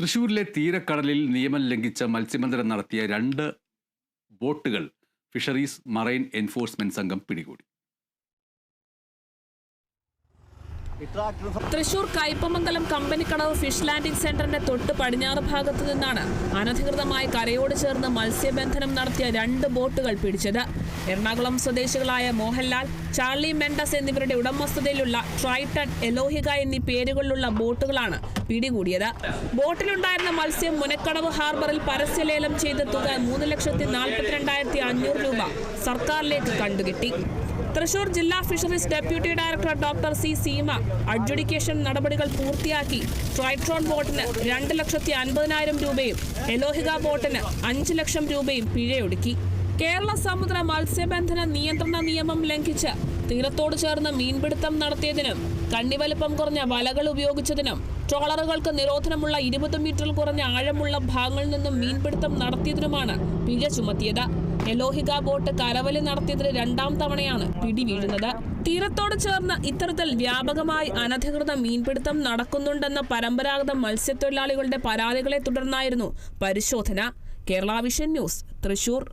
തൃശൂരിലെ തീരക്കടലിൽ നിയമം ലംഘിച്ച മത്സ്യബന്ധനം നടത്തിയ രണ്ട് ബോട്ടുകൾ ഫിഷറീസ് മറൈൻ എൻഫോഴ്സ്മെന്റ് സംഘം പിടികൂടി. തൃശൂർ കയ്പമംഗലം കമ്പനിക്കടവ് ഫിഷ് ലാൻഡിംഗ് സെന്ററിന്റെ തൊട്ട് പടിഞ്ഞാറ് ഭാഗത്തു നിന്നാണ് അനധികൃതമായി കരയോട് ചേർന്ന് മത്സ്യബന്ധനം നടത്തിയ രണ്ട് ബോട്ടുകൾ പിടിച്ചത്. എറണാകുളം സ്വദേശികളായ മോഹൻലാൽ ചാർലി മെൻഡസ് എന്നിവരുടെ ഉടമസ്ഥതയിലുള്ള ട്രൈട്ടൺ എലോഹിക എന്നീ പേരുകളിലുള്ള ബോട്ടുകളാണ് പിടികൂടിയത്. ബോട്ടിലുണ്ടായിരുന്ന മത്സ്യം മുനക്കടവ് ഹാർബറിൽ പരസ്യലേലം ചെയ്ത തുക മൂന്ന് ലക്ഷത്തി നാൽപ്പത്തിരണ്ടായിരത്തി അഞ്ഞൂറ് രൂപ സർക്കാരിലേക്ക് കണ്ടുകിട്ടി. തൃശൂർ ജില്ലാ fisheries deputy director doctor C Seema adjudication നടപടികൾ പൂർത്തിയാക്കി. ട്രൈട്രോൺ ബോട്ടിന് രണ്ട് ലക്ഷത്തി അൻപതിനായിരം രൂപയും എലോഹിക ബോട്ടിന് അഞ്ച് ലക്ഷം രൂപയും പിഴയൊടുക്കി. കേരള സമുദ്ര മത്സ്യബന്ധന നിയന്ത്രണ നിയമം ലംഘിച്ച് തീരത്തോട് ചേർന്ന് മീൻപിടുത്തം നടത്തിയതിനും കണ്ണിവലുപ്പം കുറഞ്ഞ വലകൾ ഉപയോഗിച്ചതിനും ട്രോളറുകൾക്ക് നിരോധനമുള്ള ഇരുപത് മീറ്ററിൽ കുറഞ്ഞ ആഴമുള്ള ഭാഗങ്ങളിൽ നിന്നും മീൻപിടുത്തം നടത്തിയതിനുമാണ് പിഴ ചുമത്തിയത്. എലോഹിക ബോട്ട് കരവലി നടത്തിയതിന് രണ്ടാം തവണയാണ് പിടി വീഴുന്നത് തീരത്തോട് ചേർന്ന് ഇത്തരത്തിൽ വ്യാപകമായി അനധികൃത മീൻപിടുത്തം നടക്കുന്നുണ്ടെന്ന പരമ്പരാഗത മത്സ്യത്തൊഴിലാളികളുടെ പരാതികളെ തുടർന്നായിരുന്നു പരിശോധന. Kerala vision news Thrissur.